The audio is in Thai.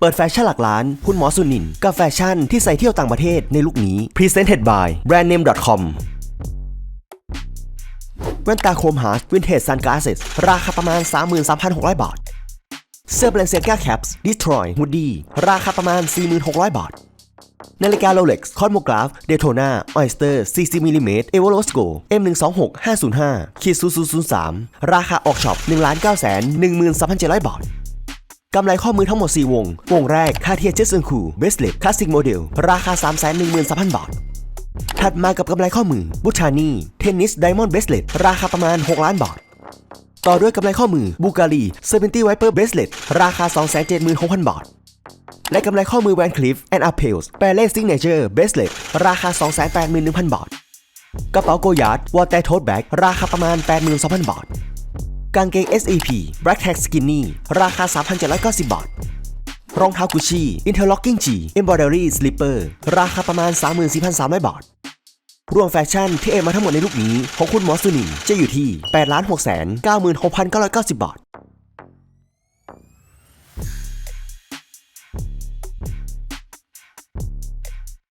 เปิดแฟชั่นหลักล้าน คุณหมอสุนินกับแฟชั่นที่ใส่เที่ยวต่างประเทศในลุคนี้ Presented by brandname.com แว่นตาโคมฮาร์ Vintage Sunglasses ราคาประมาณ 33,600 บาท เสื้อ Balenciaga Caps Destroy Hoodie ราคาประมาณ 4,600 บาท นาฬิกา Rolex Cosmograph Daytona Oyster 40มิลลิเมตร Evolosco M126505 ขีด0003 ราคาออกช็อป 1 9 1 3 7 0 0 บาท กำไรข้อมือทั้งหมด 4 วง วงแรกคาเทียเจสันคูเบสเลตคลาสสิกโมเดลราคา 3 1 3 0 0 0 บาท ถัดมากับกำไรข้อมือบูชานี่เทนนิสไดมอนด์เบสเลตราคาประมาณ 6 ล้านบาท ต่อด้วยกำไรข้อมือบูการีเซเวนตี้ไวเปอร์เบสเลตราคา 276,000 บาท และกำไรข้อมือแวนคลิฟแอนด์อัพเพลส์แปรเล่ซิงเนเจอร์เบสเลตราคา 281,000 บาท กระเป๋าโกยาร์ดวอเตอร์โทสแบ็กราคาประมาณ 82,000 บาท กางเกง SAP Black Tag Skinny ราคา 3,790 บาท รองเท้ากุชชี่ Interlocking G Embroidery Slipper ราคาประมาณ 34,300 บาท รวมแฟชั่นที่เอมมาทั้งหมดในลูกนี้ ของคุณหมอสุนินจะอยู่ที่ 8 6 9 6 9 9 0 บาท